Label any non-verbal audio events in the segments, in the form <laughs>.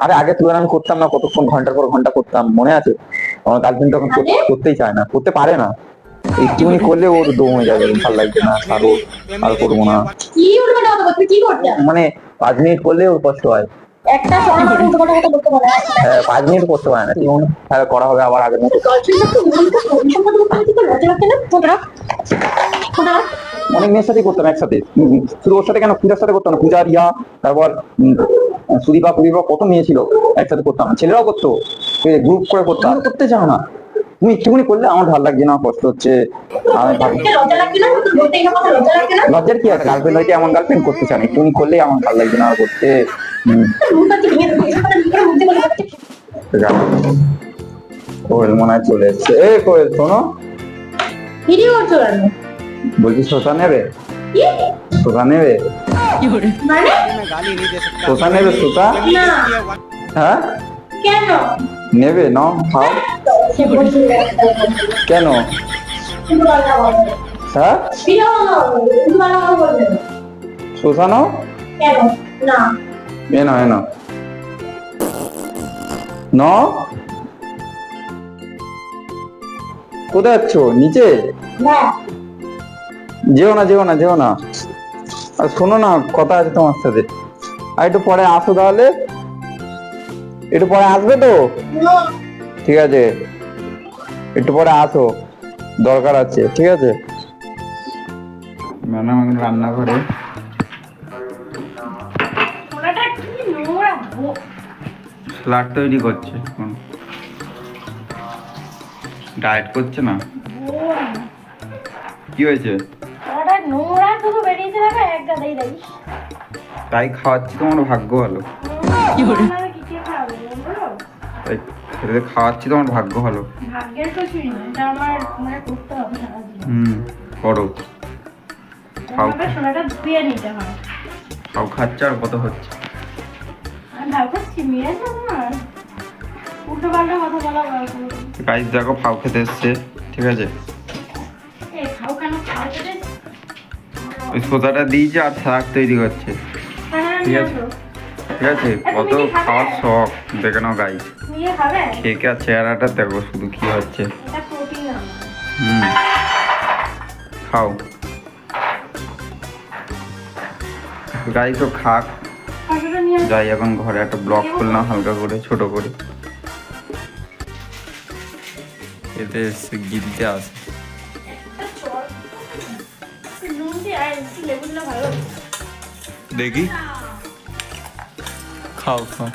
আরে আগে তুলনা আমি করতাম না কতক্ষণ ঘণ্টার পর ঘণ্টা করতাম মনে আছে আমার গার্লফ্রেন্ড তখন করতেই চায় না করতে পারে না একটুখানি করলে ওর দম হয়ে যাবে ভালো লাগছে না আরও আর করব না মানে পাঁচ মিনিট করলে ওর কষ্ট হয় হ্যাঁ পাঁচ মিনিট করতে পারে না তাহলে করা হবে আবার আগের মতো অনেক মেয়ের সাথেই করতাম একসাথে। শুধু ওর সাথে কেন? পূজার সাথে করতাম পূজা রিয়া তারপর সুদীপা পুদীপা কত মেয়ে ছিল একসাথে করতাম। ছেলেরাও করতো। গ্রুপ করে করতাম। করতে চাও না? তুমি একটুখানি করলে আমার ভালো লাগছে না কষ্ট হচ্ছে। লজ্জার কি আছে? গার্লফ্রেন্ড হয়েছে এমন গার্লফ্রেন্ড করতে চান একটুখানি করলে আমার ভালো লাগছে না করতে। কোয়েল মনে হয় চলে এসছে। এ কোয়েল শোনো। ভিডিও কেন? বলছি শোষা নেবে? শোষা নেবে? মানে? শোষা নেবে শোষা হ্যাঁ? কেন? নেবে ন? খাও। কেন? হ্যাঁ? ভিডিও বানাবো কিন্তু ভালো বলবে শোষানো কেন না এ না এ না ন? কোথায় যাচ্ছ? নিচে? হ্যাঁ। যেও না যেও না যেও না। আর শোনো না কথা আছে তোমার সাথে। আর একটু পরে আসো তাহলে। একটু পরে আসবে তো? ঠিক আছে। একটু পরে আসো। দরকার আছে ঠিক আছে? ম্যাডাম এখন রান্নাঘরে স্যালাড তৈরি করছে এখন। ডায়েট করছে না? কি হয়েছে? নোংরা শুধু বেরিয়েছে দেখো এক গাদাই দেয় তাই খাওয়াচ্ছি তোমার ভাগ্য ভালো। তাই খাওয়াচ্ছি তোমার ভাগ্য ভালো। ভাগ্যের কিছুই না এটা আমার মানে করতে হবে হুম করো। খাও। সোনাটা ধুয়ে নিতে হয় খাও খাচ্ছে আর কত হচ্ছে? দেখো ফাউ খেতে এসছে ঠিক আছে? খাও কেন খাও খেতে সোদাটা দিয়েছে আর শাক তৈরি করছে হ্যাঁ ঠিক আছে। ঠিক আছে? কত? খাওয়ার শখ? দেখে নাও নিয়ে খাবে? আর চেহারাটা দেখো শুধু কি হচ্ছে। হুম। খাও। গাই তো খাক। যাই এখন ঘরে একটা ব্লগ করলাম হালকা করে ছোট করে। এতে গিলতে আসে দেখি। খাও খাও।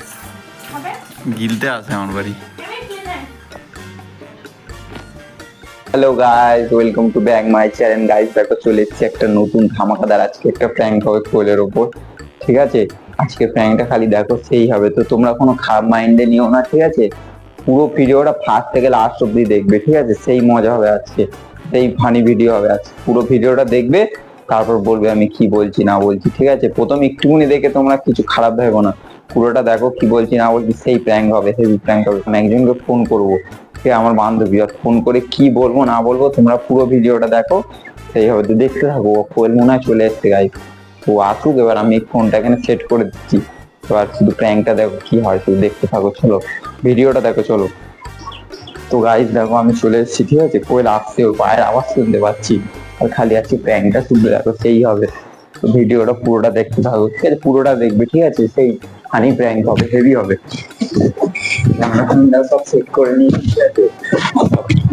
গিলতে আসে আমার বাড়ি। Hello guys welcome to back my channel guys দেখো চলে এসেছি একটা নতুন ধামাকাদার আজকে একটা প্র্যাঙ্ক হবে কোয়েলের ওপর ঠিক আছে? আজকে প্র্যাঙ্কটা খালি দেখো সেই হবে। তো তোমরা কোনো খারাপ মাইন্ডে নিও না ঠিক আছে? পুরো ভিডিওটা ফার্স্ট থেকে লাস্ট অব্দি দেখবে ঠিক আছে? সেই মজা হবে আজকে সেই ফানি ভিডিও হবে আজকে। পুরো ভিডিওটা দেখবে তারপর বলবে আমি কি বলছি, না বলছি, ঠিক আছে? প্রথম একটুকুনি দেখে তোমরা কিছু খারাপ ভেবো না। পুরোটা দেখো কি বলছি, না বলছি, সেই প্র্যাঙ্ক হবে, সেই প্র্যাঙ্ক হবে। আমি একজনকে ফোন করব। সে আমার বান্ধবী, আর ফোন করে কি বলব, না বলব, তোমরা পুরো ভিডিওটা দেখো। সেই হবে, তো দেখতে থাকো, ও কোয়েল মনে হয় চলে এসছে গাই ও আসুক, এবার আমি ফোনটা এখানে সেট করে দিচ্ছি। এবার শুধু প্র্যাঙ্কটা দেখো কি হয়, শুধু দেখতে থাকো, চলো। ভিডিওটা দেখো, চলো। তো গাইজ দেখো আমি চলে এসেছি, ঠিক আছে? কোয়েল আসছে, ওর পায়ের আওয়াজ শুনতে পাচ্ছি। আর খালি আজকে প্র্যাঙ্কটা শুনতে দেখো সেই হবে। তো ভিডিওটা পুরোটা দেখতে থাকো। ঠিক আছে পুরোটা দেখবে ঠিক আছে? সেই হানি প্র্যাঙ্ক হবে হেভি হবে। আমরা ফোনটা সব সেট করে নিই ঠিক আছে?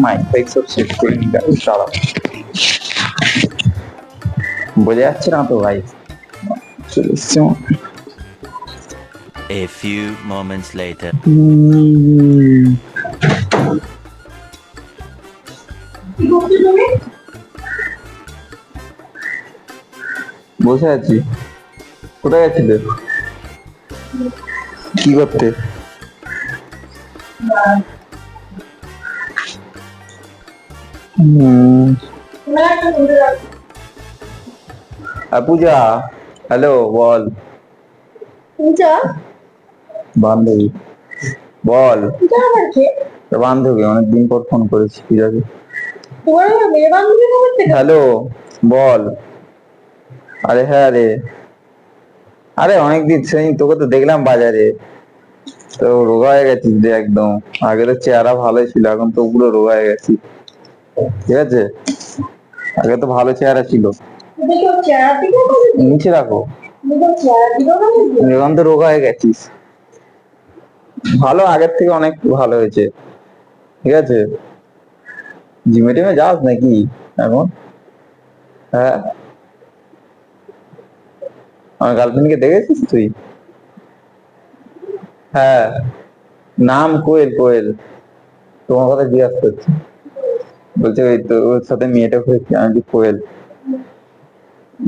মাইক ফাইক সব সেট করে নিই দাঁড়াও বোঝা যাচ্ছে না তো ভাই? চলে এসছে A few moments later. কি বসে আছি। কোথায় গেছিলে কি করতে? পূজা। হ্যালো বল। পূজা? বান্ধবী। বল। বান্ধবী অনেকদিন পর ফোন করেছি পূজাকে। হ্যালো বল। আরে হ্যাঁ রে। আরে অনেকদিন সেই তোকে তো দেখলাম বাজারে। তো রোগা হয়ে গেছিস রে একদম। আগে তো চেহারা ভালোই ছিল, এখন তো পুরো রোগা হয়ে গেছিস ঠিক আছে? আগে তো ভালো চেহারা ছিল। নিচে রাখো? এখন তো রোগা হয়ে গেছিস। ভালো, আগের থেকে অনেক ভালো হয়েছে। ঠিক আছে? জিমে টিমে যাস নাকি এখন? হ্যাঁ? আমার গার্লফ্রেন্ডকে দেখেছিস তুই? হ্যাঁ। নাম কোয়েল কোয়েল। তোমার কথা জিজ্ঞাসা করছি। বলছে ওই তো ওর সাথে মেয়েটা হয়েছে আমি বলছি, কোয়েল।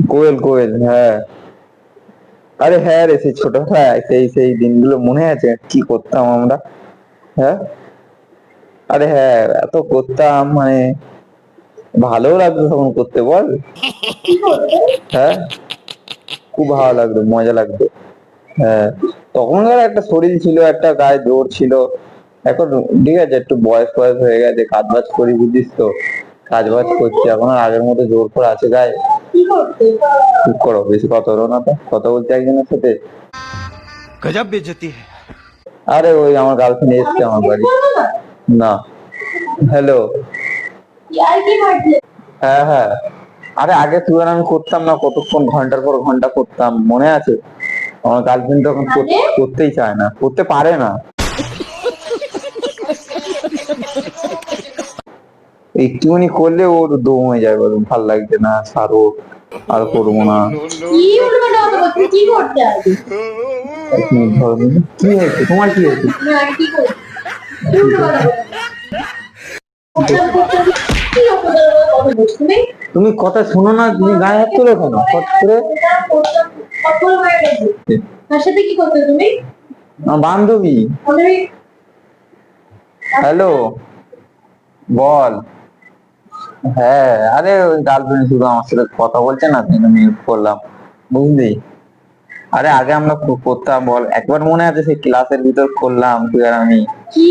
কোয়েল কোয়েল হ্যাঁ। আরে হ্যাঁ রে সেই ছোটবেলায় সেই সেই দিনগুলো মনে আছে? কি করতাম আমরা? হ্যাঁ? আরে হ্যাঁ এত করতাম মানে ভালো লাগতো তখন করতে বল। <laughs> হ্যাঁ? খুব ভালো লাগতো মজা লাগতো। হ্যাঁ তখনকার একটা শরীর ছিল একটা গায়ে জোর ছিল। এখন ঠিক আছে একটু বয়স বয়স হয়ে গেছে কাজ বাজ করি বুঝিস তো। কাজ বাজ করছি এখন আর আগের মতো জোর করে আছে গায়ে। চুপ করো বেশি কথা হলো না তো কথা বলতে একজনের সাথে। গজব বেজতি আরে ওই আমার গার্লফ্রেন্ড এসছে আমার বাড়ি। না? হ্যালো হ্যাঁ হ্যাঁ। আরে আগে তুই আর আমি করতাম না কতক্ষণ ঘণ্টার পর ঘণ্টা করতাম মনে আছে? আমার গার্লফ্রেন্ড তখন কর- করতেই চায় না করতে পারে না। একটুখানি করলে ওর দম হয়ে যায় বলুন ভালো লাগছে না ছাড়ো আর করব না। কি হয়েছে? তোমার কি হয়েছে? কি করতে কি উল্টো কথা বলতে কি উল্টো কথা বলতে তুমি তুমি কথা শোনো না তুমি গায়ে হাত তোলো কেন ফট করে সফল হয়ে গেছে তার সাথে কি করতে তুমি আমার বান্ধবী আমি হ্যালো বল হ্যাঁ আরে ওই গার্লফ্রেন্ড শুধু আমার সাথে কথা বলছে না তাই আমি করলাম বুঝলি আরে আগে আমরা খুব করতাম বল একবার মনে আছে সেই ক্লাসের ভিতর করলাম তুই আর আমি কি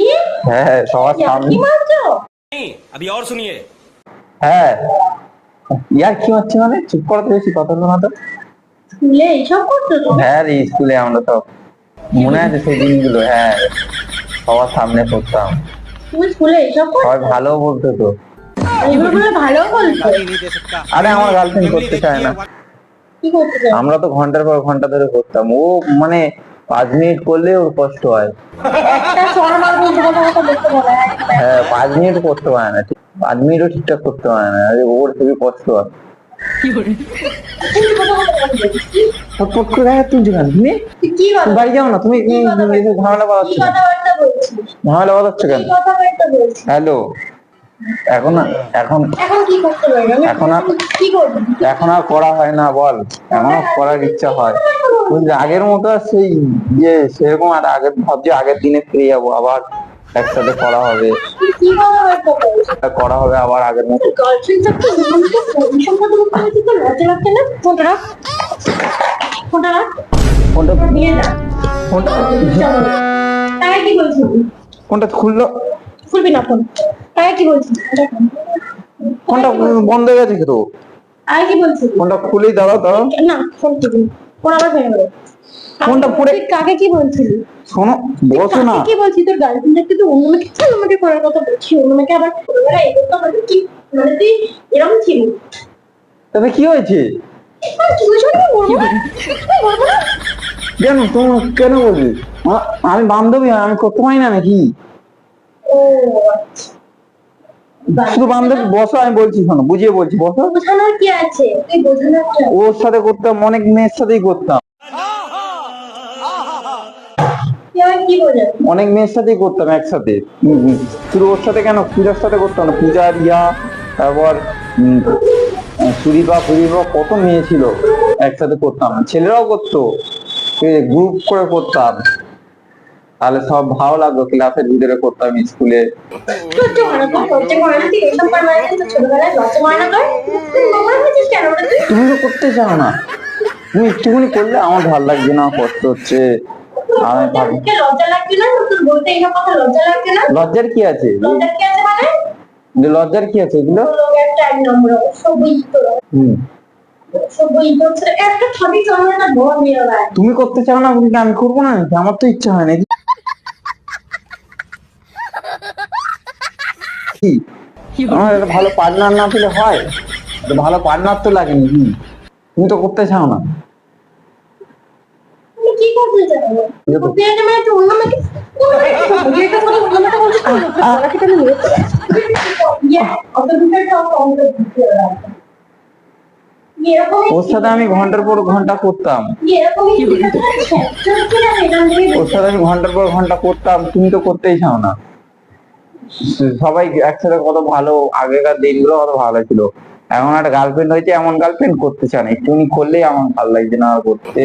হ্যাঁ সবার সামনে কি মারছো अभी और सुनिए হ্যাঁ ইয়ার কি হচ্ছে মানে? চুপ করতে বেশি কথা না তো। স্কুলে এইসব করছ তুমি? হ্যাঁ রে স্কুলে আমরা তো মনে আছে সেই দিনগুলো হ্যাঁ। সবার সামনে করতাম তুমি স্কুলে এইসব করছ? সবাই ভালো বলতো তো। ভালো বলছো? আরে আমার গার্লফ্রেন্ড করতে চায় না। কি করতে চাও আমরা তো ঘণ্টার পর ঘণ্টা ধরে করতাম ও মানে পাঁচ মিনিট করলে ওর কষ্ট হয়। বলে হ্যাঁ পাঁচ মিনিট করতে পারে না পাঁচ মিনিটও ঠিকঠাক করতে পারে না আরে ওর খুবই কষ্ট হয়। বাড়ি যাও না তুমি ঝামেলা কি বাড়াচ্ছ কেন? ঝামেলা বাড়াচ্ছ হ্যালো। এখন এখন এখন কি করতে এখন আর- কি এখন আর করা হয় না বল। এখন করার ইচ্ছা হয়। বুঝলি আগের মতো আর সেই ইয়ে সেরকম আর আগের ভাবছি আগের দিনে ফিরে যাব আবার একসাথে করা হবে। করা হবে আবার আগের মতো। গার্লফ্রেন্ড থাকতে জীবনকে ফোন সম্পর্কে বলতে হয়েছে তো লজ্জা লাগছে না ফোনটা রাখ। ফোনটা রাখ। ফোনটা ফোনটা তাই কি বলছিস ফোনটা খুললো। খুলবি না ফোন তাই কি বলছিস? ফোনটা বন্ধ হয়ে গেছে তো? আর কি বলছিস? ফোনটা খুলেই দাঁড়াও দাঁড়াও। না ফোন খুলবি ফোন আবার ভেঙে দেবো। ফোনটা তুই কাকে কি বলছিলি? শোনো বসো না। কি বলছিস তোর গার্লফ্রেন্ড দেখতে তো অন্য মেয়েকে চল আমাকে করার কথা বলছি। অন্য মেয়েকে আবার ছোটবেলায় এই করতে হবে কি? মানে তুই এরকম ছিলি? তবে কি হয়েছে? কি কেন? তুমি কেন বলবি? আমি বান্ধবী আমি করতে পারি না নাকি ও শুধু বান্ধবী বসো আমি বলছি শোনো বুঝিয়ে বলছি বসো। বোঝানোর কি আছে? তুই বোঝানোর ওর সাথে করতাম অনেক মেয়ের সাথেই করতাম। অনেক মেয়ের সাথেই করতাম একসাথে। শুধু ওর সাথে কেন? পূজার সাথে করতাম না। পূজা রিয়া তারপর আহ, সুদীপা কত মেয়ে ছিল একসাথে করতাম। ছেলেরাও করতো। গ্রুপ করে করতাম। তাহলে সব ভালো লাগতো ক্লাসের ভিতরে করতাম স্কুলে। তুমি তো করতে চাও না। তুমি একটুখানি করলে আমার ভালো লাগছে না, কষ্ট হচ্ছে। লজ্জার কি আছে? লজ্জার কি আছে এগুলো? তুমি করতে চাও না আমি করব না? আমার তো ইচ্ছা হয় না। কি? আমার একটা ভালো পার্টনার না পেলে হয়? ভালো পার্টনার তো লাগে নাকি তুমি তো করতে চাও না। ইয়ে, ওর সাথে আমি ঘণ্টার পর ঘণ্টা করতাম। থেকে ওর সাথে আমি ঘণ্টার পর ঘণ্টা করতাম তুমি তো করতেই চাও না। সবাই একসাথে কত ভালো আগেকার দিনগুলো কত ভালো ছিল। এখন একটা গার্লফ্রেন্ড হয়েছে এমন গার্লফ্রেন্ড করতে চায় না। একটুখানি করলেই আমার ভালো লাগছে না আর করতে।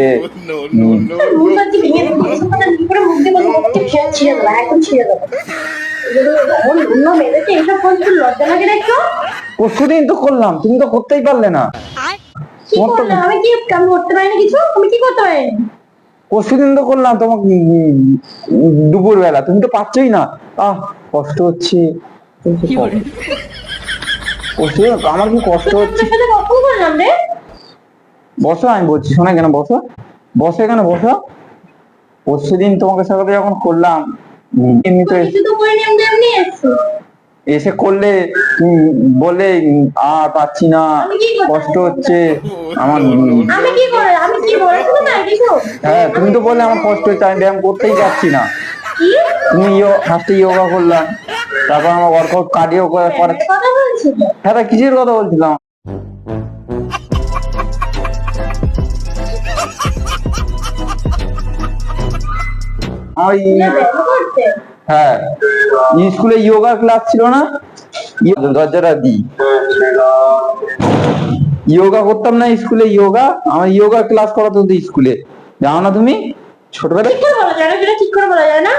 পরশুদিন তো করলাম তুমি তো করতেই পারলে না। আমি কি আমি করতে পারিনি কিছু? আমি কি করতে পারিনি পরশুদিন তো করলাম তোমাকে দুপুর বেলা তুমি তো পাচ্ছই না। আহ কষ্ট হচ্ছে। আমার কি কষ্ট হচ্ছে? বসো আমি বলছি শোনা কেন বসো। বসো এখানে বসো। পরশু দিন তোমাকে সাথে যখন করলাম উম, এমনি তো এসে- করলে তুমি বলে আর পাচ্ছি না কষ্ট হচ্ছে। আমার হ্যাঁ তুমি তো বললে আমার কষ্ট হচ্ছে আমি ব্যায়াম করতেই যাচ্ছি না। তুমি ফার্স্টে যোগা করলাম তারপর আমার ওয়ার্কআউট কার্ডিও করার পরে। হ্যাঁ কিসের কথা বলছিলাম? হ্যাঁ স্কুলে যোগা ক্লাস ছিল না? ইয়ে- দরজাটা দি। যোগা করতাম না স্কুলে যোগা আমার যোগা ক্লাস করাতো তো স্কুলে। জানো না তুমি? ছোটবেলায়? ঠিক করে বলা যায় না সেটা ঠিক করে বলা যায় না।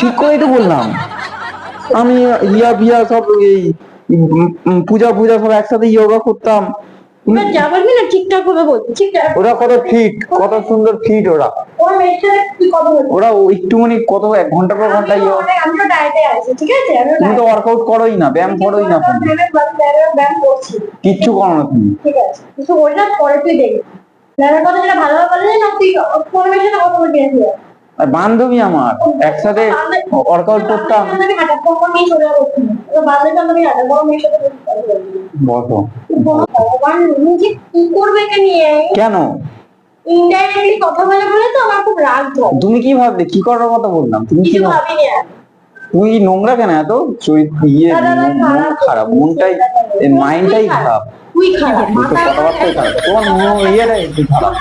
ঠিক করেই তো বললাম। আমি ইয়া বিয়া সব এই পূজা পূজা সব একসাথে যোগা করতাম। এবার যা বলবি না ঠিকঠাক ভাবে বলছি ঠিকঠাক। ওরা কত ফিট কত সুন্দর ফিট ওরা। ওর মেয়ের সাথে তুই কথা বলবি ওরা একটুখানি কত এক ঘণ্টা পর ঘণ্টা ডায়েটে আছি ঠিক আছে? তুমি তো ওয়ার্কআউট করোই না ব্যায়াম করোই না ব্যায়াম- করছি। কিচ্ছু করো না তুমি। ঠিক আছে কিছু করি পরে তুই দেখবি। ব্যায়ামের কথা যেটা ভালোভাবে বলে না তুই কোন মেয়ের সাথে কথা বলবি না বান্ধবী আমার একসাথে ওয়ার্কআউট করতাম কোন? ইনডাইরেক্টলি কথা বলে বলে তো আমার খুব রাগ তুমি কি ভাবলে? কি করার কথা বললাম? তুমি কি ভাবিনি কি নোংরা কেন? এত চরিত্র ইয়ে মন- খারাপ মনটাই মাইন্ডটাই খারাপ তুই কথাবার্তাই খারাপ তোমার মন ইয়েটাই খারাপ।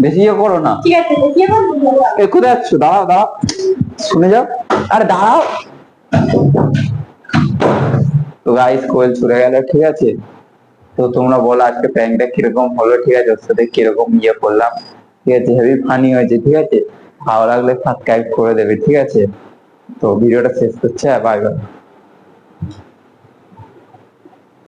বেশি ইয়ে করো না। এ কোথায় যাচ্ছ? দাঁড়াও দাঁড়াও শুনে যাও। আরে দাঁড়াও। তো গাইস কোয়েল ছুড়ে গেল ঠিক আছে? তো তোমরা বলো আজকে প্র্যাঙ্কটা কীরকম হলো ঠিক আছে? ওর সাথে কীরকম ইয়ে করলাম। ঠিক আছে হেভি ফানি হয়েছে ঠিক আছে? ভালো লাগলে সাবস্ক্রাইব করে দেবে ঠিক আছে? তো ভিডিওটা শেষ করছে বাই বাই